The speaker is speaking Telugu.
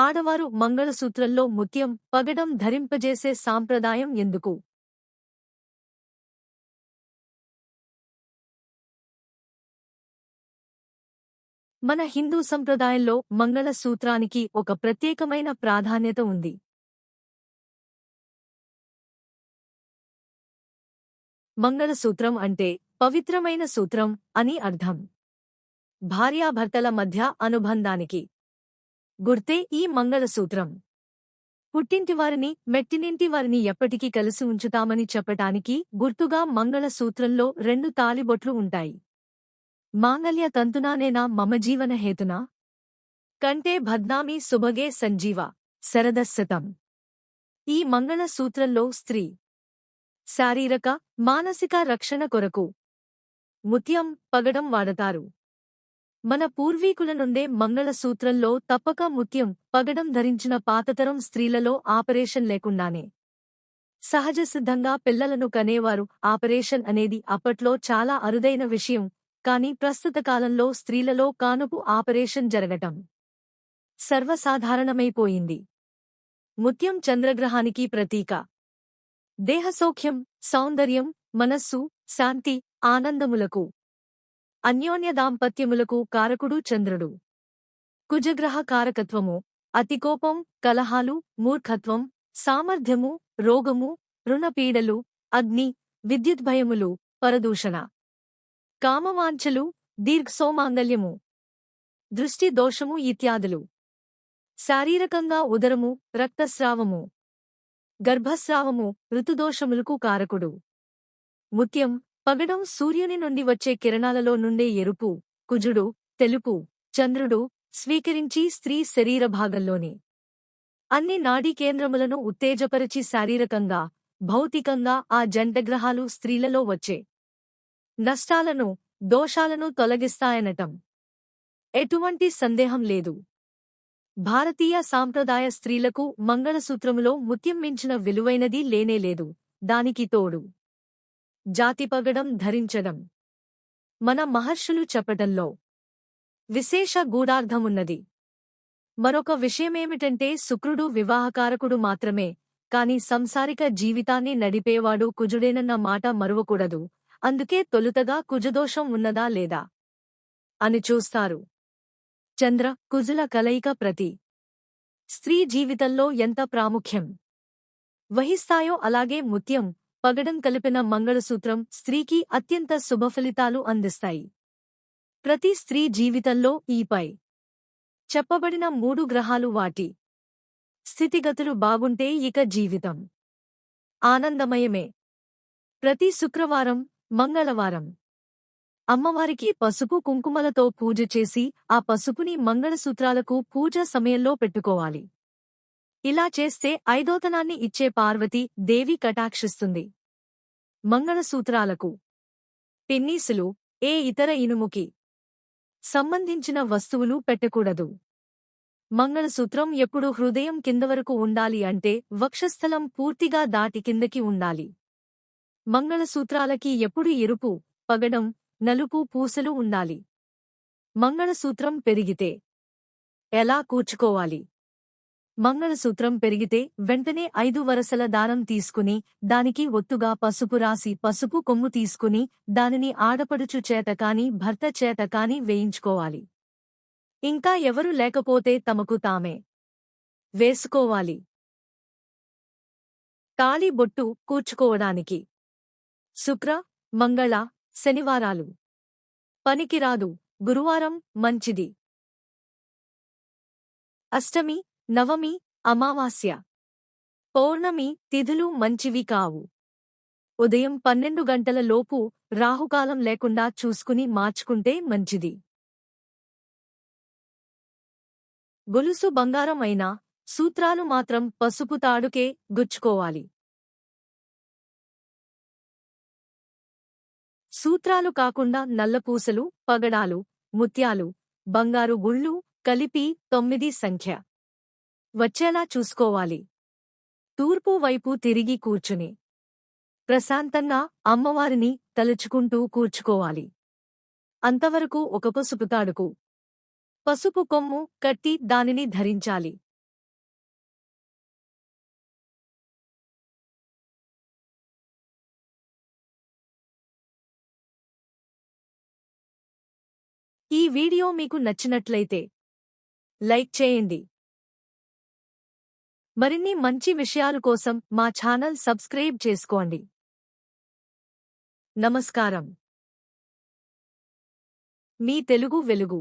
ఆడవారు మంగళసూత్రంలో ముత్యం పగడం ధరింపజేసే సాంప్రదాయం ఎందుకు? మన హిందూ సంప్రదాయంలో మంగళసూత్రానికి ఒక ప్రత్యేకమైన ప్రాధాన్యత ఉంది. మంగళసూత్రం అంటే పవిత్రమైన సూత్రం అని అర్థం. భార్యాభర్తల మధ్య అనుబంధానికి గుర్తే ఈ మంగళసూత్రం. పుట్టింటివారిని మెట్టినింటివారిని ఎప్పటికీ కలిసి ఉంచుతామని చెప్పటానికి గుర్తుగా మంగళసూత్రంలో రెండు తాలిబొట్లు ఉంటాయి. మాంగల్య తంతునానేనా మమ జీవన హేతునా కంటే భద్నామి సుభగే సంజీవ శరదశతం. ఈ మంగళసూత్రంలో స్త్రీ. శారీరక మానసిక రక్షణ కొరకు. ముత్యం పగడం వాడతారు. మన పూర్వీకుల నుండే మంగళసూత్రంలో తప్పక ముత్యం పగడం ధరించిన పాతతరం స్త్రీలలో ఆపరేషన్ లేకుండానే. సహజ సిద్ధంగా పిల్లలను కనేవారు ఆపరేషన్ అనేది అప్పట్లో చాలా అరుదైన విషయం కాని ప్రస్తుత కాలంలో స్త్రీలలో కానుపు ఆపరేషన్ జరగటం సర్వసాధారణమైపోయింది. ముత్యం చంద్రగ్రహానికి ప్రతీక. దేహసౌఖ్యం సౌందర్యం మనస్సు శాంతి ఆనందములకు అన్యోన్య దాంపత్యములకు కారకుడు చంద్రుడు. కుజగ్రహ కారకత్వము అతికోపం కలహాలు మూర్ఖత్వం సామర్థ్యము రోగము రుణపీడలు అగ్ని విద్యుద్భయములు పరదూషణ. కామవాంఛలు దీర్ఘసోమాంగల్యము. దృష్టి దోషము ఇత్యాదులు. శారీరకంగా ఉదరము రక్తస్రావము. గర్భస్రావము ఋతుదోషములకు కారకుడు. ముత్యం పగడం సూర్యుని నుండి వచ్చే కిరణాలలో నుండే ఎరుపు కుజుడు తెలుపు చంద్రుడు స్వీకరించి స్త్రీ శరీర భాగంలోని అన్ని నాడీ కేంద్రములను ఉత్తేజపరిచి శారీరకంగా భౌతికంగా ఆ జంటగ్రహాలు స్త్రీలలో వచ్చే నష్టాలను దోషాలను తొలగిస్తాయనటం. ఎటువంటి సందేహం లేదు. భారతీయ సాంప్రదాయ స్త్రీలకు మంగళసూత్రములో ముత్యం మించిన విలువైనది లేనేలేదు దానికి తోడు జాతిపగడం ధరించడం. మన మహర్షులు చెప్పటంలో విశేష గూఢార్థమున్నది. మరొక విషయమేమిటంటే శుక్రుడు వివాహకారకుడు మాత్రమే కాని సంసారిక జీవితాన్ని నడిపేవాడు కుజుడేనన్న మాట మరువకూడదు అందుకే తొలుతగా కుజదోషం ఉన్నదా లేదా? అని చూస్తారు. చంద్ర కుజుల కలయిక ప్రతి స్త్రీ జీవితంలో ఎంత ప్రాముఖ్యం? వహిస్తాయో అలాగే ముత్యం పగడం కలిపిన మంగళసూత్రం స్త్రీకి అత్యంత శుభఫలితాలు అందిస్తాయి. ప్రతి స్త్రీ జీవితంలో ఈపై చెప్పబడిన మూడు గ్రహాలు వాటి స్థితిగతులు బాగుంటే ఇక జీవితం. ఆనందమయమే. ప్రతి శుక్రవారం మంగళవారం అమ్మవారికి పసుపు కుంకుమలతో పూజ చేసి ఆ పసుపుని మంగళసూత్రాలకు పూజ సమయంలో పెట్టుకోవాలి. ఇలా చేస్తే ఐదోతనాన్ని ఇచ్చే పార్వతి దేవి కటాక్షిస్తుంది. మంగళసూత్రాలకు. పిన్నీసులు ఏ ఇతర ఇనుముకి సంబంధించిన వస్తువులు పెట్టకూడదు. మంగళసూత్రం ఎప్పుడు హృదయం కిందవరకు ఉండాలి అంటే వక్షస్థలం పూర్తిగా దాటి కిందకి ఉండాలి. మంగళసూత్రాలకి ఎప్పుడు ఎరుపు పగడం నలుపు పూసలు ఉండాలి. మంగళసూత్రం పెరిగితే ఎలా కూర్చుకోవాలి? మంగళసూత్రం పెరిగితే వెంటనే ఐదు వరసల దానం తీసుకుని దానికి ఒత్తుగా పసుపు రాసి పసుపు కొమ్ము తీసుకుని దానిని ఆడపడుచు చేత కాని భర్త చేత కాని వేయించుకోవాలి. ఇంకా ఎవరు లేకపోతే తమకు తామే. వేసుకోవాలి. తాళి బొట్టు కూర్చుకోవడానికి. శుక్ర మంగళ శనివారాలు. పనికిరాదు గురువారం మంచిది. అష్టమి నవమి అమావాస్య. పౌర్ణమి తిథులు మంచివి కావు. ఉదయం పన్నెండు గంటల లోపు రాహుకాలం లేకుండా చూసుకుని మార్చుకుంటే మంచిది. గొలుసు బంగారం అయినా సూత్రాలు మాత్రం పసుపు తాడుకే గుచ్చుకోవాలి. సూత్రాలు కాకుండా నల్లపూసలు పగడాలు ముత్యాలు బంగారు గుళ్ళు కలిపి తొమ్మిది సంఖ్య. వచ్చేలా చూసుకోవాలి. తూర్పు వైపు తిరిగి కూర్చుని. ప్రశాంతంగా అమ్మవారిని తలుచుకుంటూ కూర్చుకోవాలి. అంతవరకు ఒక పసుపు తాడుకు. పసుపు కొమ్ము కట్టి దానిని ధరించాలి. ఈ వీడియో మీకు నచ్చినట్లయితే లైక్ చేయండి. మరిన్ని మంచి విషయాలు కోసం మా ఛానల్ సబ్స్క్రైబ్ చేసుకోండి. నమస్కారం. మీ తెలుగు వెలుగు.